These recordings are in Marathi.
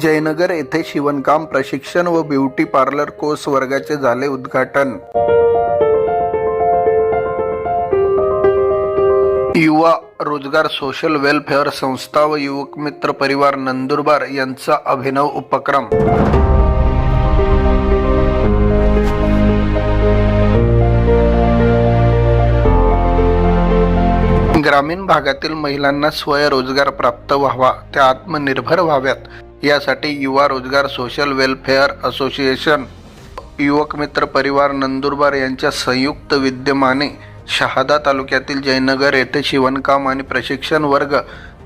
जयनगर येथे शिवणकाम प्रशिक्षण व ब्युटी पार्लर कोर्स वर्गाचे झाले उद्घाटन. युवा रोजगार सोशल वेलफेअर संस्था व युवक मित्र परिवार नंदुरबार यांचा अभिनव उपक्रम. ग्रामीण भागातील महिलांना स्वयंरोजगार प्राप्त व्हावा त्या आत्मनिर्भर व्हाव्यात. यासाठी युवा रोजगार सोशल वेलफेअर असोसिएशन युवक मित्र परिवार नंदुरबार यांच्या संयुक्त विद्यमाने शहादा तालुक्यातील जयनगर येथे शिवणकाम आणि प्रशिक्षण वर्ग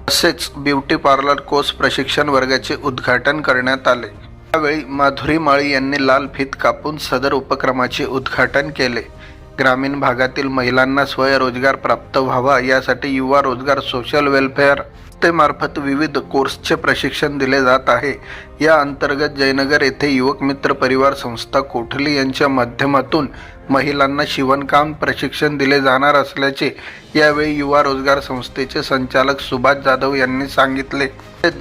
तसेच ब्युटी पार्लर कोर्स प्रशिक्षण वर्गाचे उद्घाटन करण्यात आले. यावेळी माधुरी माळी यांनी लाल फीत कापून सदर उपक्रमाचे उद्घाटन केले. ग्रामीण भागातील महिलांना स्वयंरोजगार प्राप्त व्हावा यासाठी युवा रोजगार सोशल वेलफेअर संस्थेमार्फत विविध कोर्सचे प्रशिक्षण दिले जात आहे. या अंतर्गत जयनगर येथे युवक मित्र परिवार संस्था कोठली यांच्या माध्यमातून महिलांना शिवणकाम प्रशिक्षण दिले जाणार असल्याचे यावेळी युवा रोजगार संस्थेचे संचालक सुभाष जाधव यांनी सांगितले.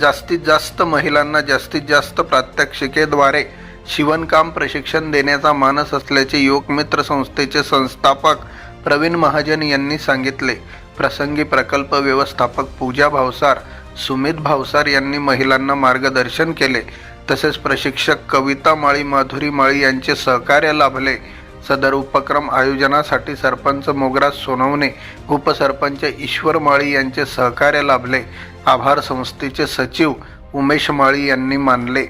जास्तीत जास्त महिलांना जास्तीत जास्त प्रात्यक्षिकेद्वारे शिवणकाम प्रशिक्षण देण्याचा मानस असल्याचे योगमित्र संस्थेचे संस्थापक प्रवीण महाजन यांनी सांगितले. प्रसंगी प्रकल्प व्यवस्थापक पूजा भावसार सुमित भावसार यांनी महिलांना मार्गदर्शन केले. तसेच प्रशिक्षक कविता माळी माधुरी माळी यांचे सहकार्य लाभले. सदर उपक्रम आयोजनासाठी सरपंच मोगरा सोनवणे उपसरपंच ईश्वर माळी यांचे सहकार्य लाभले. आभार संस्थेचे सचिव उमेश माळी यांनी मानले.